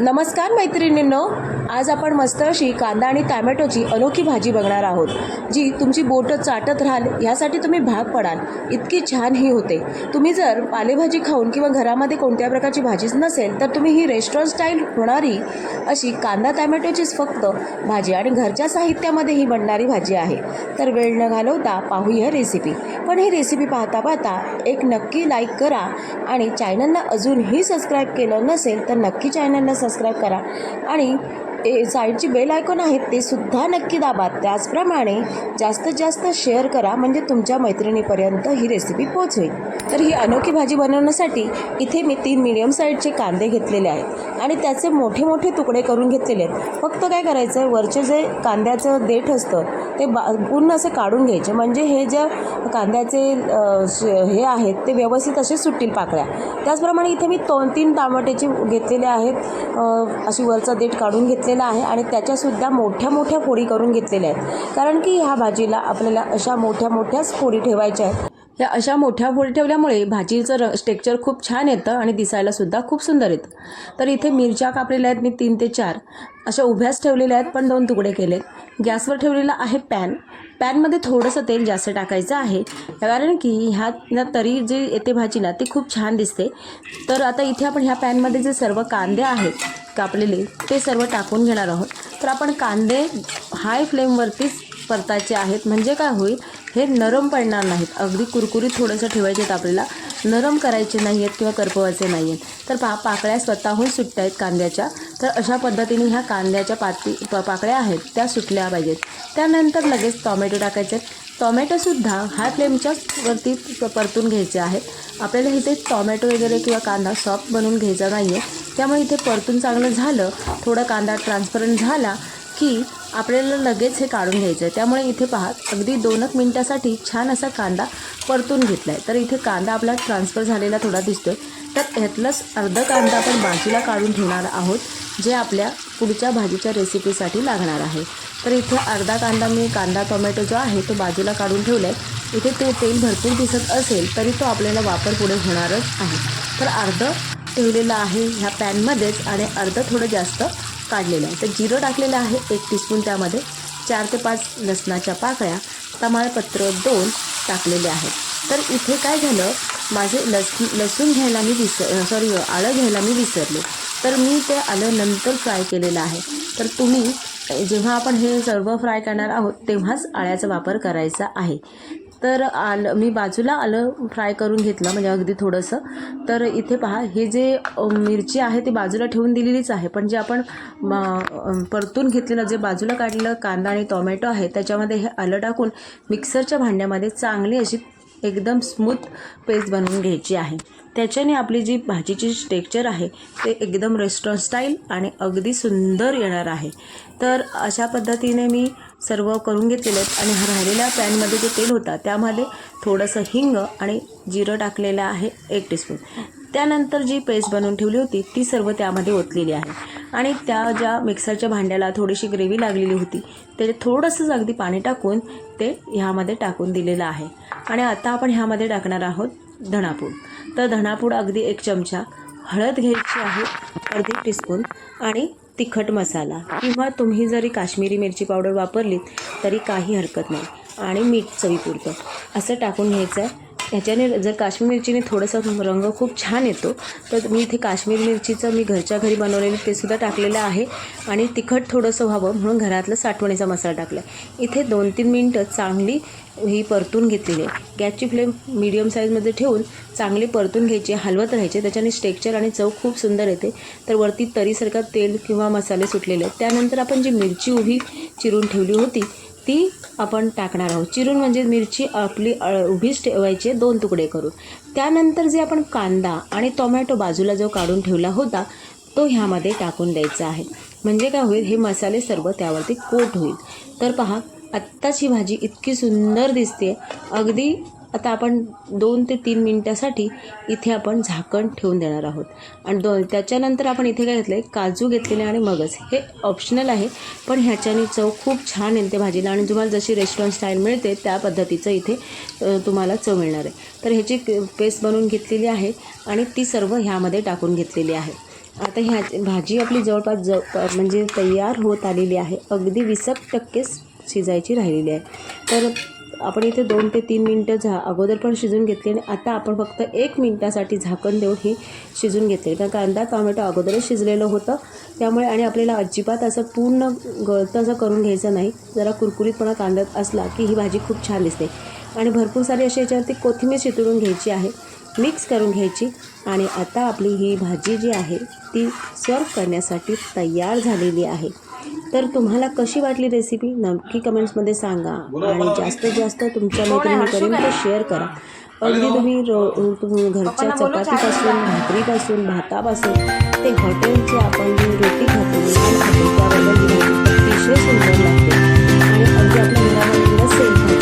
नमस्कार मैत्रिणींनो आज आपण मस्त अशी कांदा आणि टॅमॅटोची अनोखी भाजी बघणार आहोत जी तुमची बोटं चाटत राहाल यासाठी तुम्ही भाग पडाल. इतकी छान ही होते. तुम्ही जर पालेभाजी खाऊन किंवा घरामध्ये कोणत्या प्रकारची भाजीच नसेल तर तुम्ही ही रेस्टॉरंट स्टाईल होणारी अशी कांदा टॅमॅटोचीच फक्त भाजी आणि घरच्या साहित्यामध्ये ही बनणारी भाजी आहे. तर वेळ न घालवता पाहूया रेसिपी पण ही रेसिपी पाहता पाहता एक नक्की लाईक करा आणि चॅनलला अजूनही सबस्क्राईब केलं नसेल तर नक्की चॅनलला सबस्क्राईब करा. आणि ए साईडची बेल आयकॉन आहेत ते सुद्धा नक्की दाबा त्याचप्रमाणे जास्तीत जास्त शेअर करा म्हणजे तुमच्या मैत्रिणीपर्यंत ही रेसिपी पोहोचवेल तर ही अनोखी भाजी बनवण्यासाठी इथे मी तीन मिडियम साईजचे कांदे घेतलेले आहेत. आणि त्याचे मोठे मोठे तुकडे करून घेतलेले आहेत. फक्त काय करायचं आहे वरचे जे कांद्याचं देठ असतं ते बा पूर्ण असे काढून घ्यायचे. म्हणजे हे ज्या कांद्याचे हे आहेत ते व्यवस्थित असे सुटतील पाकळ्या. त्याचप्रमाणे इथे मी दोन तीन टमाट्याचे घेतलेले आहेत. अशी वरचा देठ काढून घेतले घेतलेला आहे आणि त्याच्यासुद्धा मोठ्या मोठ्या फोडी करून घेतलेल्या आहेत. कारण की ह्या भाजीला आपल्याला अशा मोठ्या मोठ्याच फोडी ठेवायच्या आहेत. या अशा मोठ्या फोडी ठेवल्यामुळे भाजीचं र टेक्चर खूप छान येतं आणि दिसायला सुद्धा खूप सुंदर येतं. तर इथे मिरच्या कापलेल्या आहेत मी तीन ते चार. अशा उभ्याच ठेवलेल्या आहेत पण दोन तुकडे केले गॅसवर ठेवलेला आहे पॅन. पॅनमध्ये थोडंसं तेल जास्त टाकायचं आहे. कारण की ह्या ना तरी जे येते भाजी ना ती खूप छान दिसते. तर आता इथे आपण ह्या पॅनमध्ये जे सर्व कांदे आहेत कापलेले ते सर्व टाकून घेणार आहोत. तर आपण कांदे हाय फ्लेमवरतीच परतायचे आहेत. म्हणजे काय होईल? हे नरम पडणार नाहीत. अगदी कुरकुरीत थोडंसं ठेवायचे आहेत आपल्याला. नरम करायचे नाही आहेत किंवा करपवायचे नाही आहेत तर पा पाकळ्या स्वतःहून सुटत आहेत कांद्याच्या. तर अशा पद्धतीने ह्या कांद्याच्या पाती प पाकळ्या आहेत. त्या सुटल्या पाहिजेत. त्यानंतर लगेच टॉमॅटो टाकायचे आहेत. टॉमॅटोसुद्धा हाय फ्लेमच्या वरती परतून घ्यायचे आहेत. आपल्याला इथे टॉमॅटो वगैरे किंवा कांदा सॉफ्ट बनवून घ्यायचा नाही आहे त्यामुळे इथे परतून चांगलं झालं थोडा कांदा ट्रान्सपरंट झाला की आपल्याला लगेच हे काढून घ्यायचं आहे त्यामुळे इथे पहा अगदी दोनच मिनटासाठी छान असा कांदा परतून घेतला आहे तर इथे कांदा आपला ट्रान्सफर झालेला थोडा दिसतो आहे तर ह्यातलंच अर्धा कांदा आपण बाजूला काढून ठेवणार आहोत. जे आपल्या पुढच्या भाजीच्या रेसिपीसाठी लागणार आहे. तर इथे अर्धा कांदा मी कांदा टोमॅटो जो आहे तो बाजूला काढून ठेवला आहे इथे ते तेल भरपूर दिसत असेल तरी तो आपल्याला वापर पुढे होणारच आहे. तर अर्धं ठेवलेलं आहे ह्या पॅनमध्येच आणि अर्धं थोडं जास्त काढलेलं आहे. तर जिरं टाकलेलं आहे एक टीस्पून त्यामध्ये. चार ते पाच लसणाच्या पाकळ्या तमालपत्र दोन टाकलेले आहेत. तर इथे काय झालं? माझे लस लसूण घ्यायला मी विसर सॉरी आलं घ्यायला मी विसरले. तर मी ते आलं नंतर फ्राय केलेलं आहे. तर तुम्ही जेव्हा आपण हे सर्व फ्राय करणार आहोत तेव्हाच आळ्याचा वापर करायचा आहे. तर आलं मी बाजूला आलं फ्राय करून घेतलं म्हणजे अगदी थोडंसं. तर इथे पहा हे जे मिरची आहे ती बाजूला ठेवून दिलेलीच आहे. पण जे आपण म, परतून घेतलेलं जे बाजूला काढलेलं कांदा आणि टोमॅटो आहे त्याच्यामध्ये हे आलं टाकून मिक्सरच्या भांड्यामध्ये चांगली अशी एकदम स्मूथ पेस्ट बनवून घ्यायची आहे. त्याच्याने आपली जी भाजीची टेक्चर आहे ते एकदम रेस्टॉरंट स्टाईल आणि अगदी सुंदर येणार आहे. तर अशा पद्धतीने मी सर्व करून घेतलेले आहेत आणि हा राहिलेल्या पॅनमध्ये जे तेल होता त्यामध्ये थोडंसं हिंग आणि जिरं टाकलेलं आहे एक टीस्पून त्यानंतर जी पेस्ट बनवून ठेवली होती ती सर्व त्यामध्ये ओतलेली आहे. आणि त्या ज्या मिक्सरच्या भांड्याला थोडीशी ग्रेव्ही लागलेली होती त्याच्यात थोडंसंच अगदी पाणी टाकून ते ह्यामध्ये टाकून दिलेलं आहे. आणि आता आपण ह्यामध्ये टाकणार आहोत धणापूड तर धणापूड अगदी एक चमचा हळद घ्यायची आहे अर्धी टीस्पून आणि तिखट मसाला. किंवा तुम्ही जरी काश्मीरी मिरची पावडर वापरलीत तरी काही हरकत नाही. आणि मीठ चवीपुरतं. असं टाकून घ्यायचं आहे ह्याच्याने जर काश्मीर मिरचीने थोडासा रंग खूप छान येतो तर मी इथे काश्मीर मिरचीचं मी घरच्या घरी बनवलेलं ते सुद्धा टाकलेलं आहे. आणि तिखट थोडंसं व्हावं म्हणून घरातलं साठवणीचा मसाला टाकला आहे इथे दोन तीन मिनटं चांगली ही परतून घेतलेली आहे. गॅसची फ्लेम मिडियम साईजमध्ये ठेवून चांगली परतून घ्यायची हलवत राहायचे त्याच्याने स्टेक्चर आणि चव खूप सुंदर येते. तर वरती तरीसारखा तेल किंवा मसाले सुटलेले आहेत. त्यानंतर आपण जी मिरची उभी चिरून ठेवली होती ती आपण टाकणार आहोत. चिरून म्हणजे मिरची आपली अळ उभीच ठेवायची दोन तुकडे करून. त्यानंतर जे आपण कांदा आणि टोमॅटो बाजूला जो काढून ठेवला होता तो ह्यामध्ये टाकून द्यायचा आहे. म्हणजे काय होईल हे मसाले सर्व त्यावरती कोट होईल. तर पहा आत्ताची भाजी इतकी सुंदर दिसते अगदी आता आपण दोन ते तीन मिनटासाठी इथे आपण झाकण ठेवून देणार आहोत. आणि दोन त्याच्यानंतर आपण इथे काय घेतलं आहे काजू घेतलेले आणि मगज. हे ऑप्शनल आहे पण ह्याच्याने चव खूप छान येते भाजीला. आणि तुम्हाला जशी रेस्टॉरंट स्टाईल मिळते त्या पद्धतीचं इथे तुम्हाला चव मिळणार आहे. तर ह्याची पेस्ट बनवून घेतलेली आहे आणि ती सर्व ह्यामध्ये टाकून घेतलेली आहे. आता ह्या भाजी आपली जवळपास जव म्हणजे तयार होत आलेली आहे. अगदी वीसक टक्केच शिजायची राहिलेली आहे. तर आपण इथे दोन ते तीन मिनटं झा अगोदर पण शिजून घेतली आणि आता आपण फक्त एक मिनटासाठी झाकण देऊन ही शिजून घेतली. कारण कांदा टोमॅटो अगोदरच शिजलेलं होतं. त्यामुळे आणि आपल्याला अजिबात असं पूर्ण गळतं असं करून घ्यायचं नाही. जरा कुरकुरीतपणा कांद्यात असला की ही भाजी खूप छान दिसते. आणि भरपूर सारी अशी याच्यावरती कोथिंबीर शितळून घ्यायची आहे. मिक्स करून घ्यायची. आणि आता आपली ही भाजी जी आहे ती सर्व करण्यासाठी तयार झालेली आहे. तर तुम्हाला कशी वाटली रेसिपी नक्की कमेंट्समध्ये सांगा. आणि जास्तीत जास्त तुमच्या मैत्रिणीपर्यंत शेअर करा. अगदी तुम्ही तुम्ही घरच्या चपातीपासून भाकरीपासून भातापासून ते हॉटेलची आपण रोटी खातो म्हणजे खातो त्याबद्दल अतिशय सुंदर लागते. आणि अगदी आपल्या घरामध्ये सेल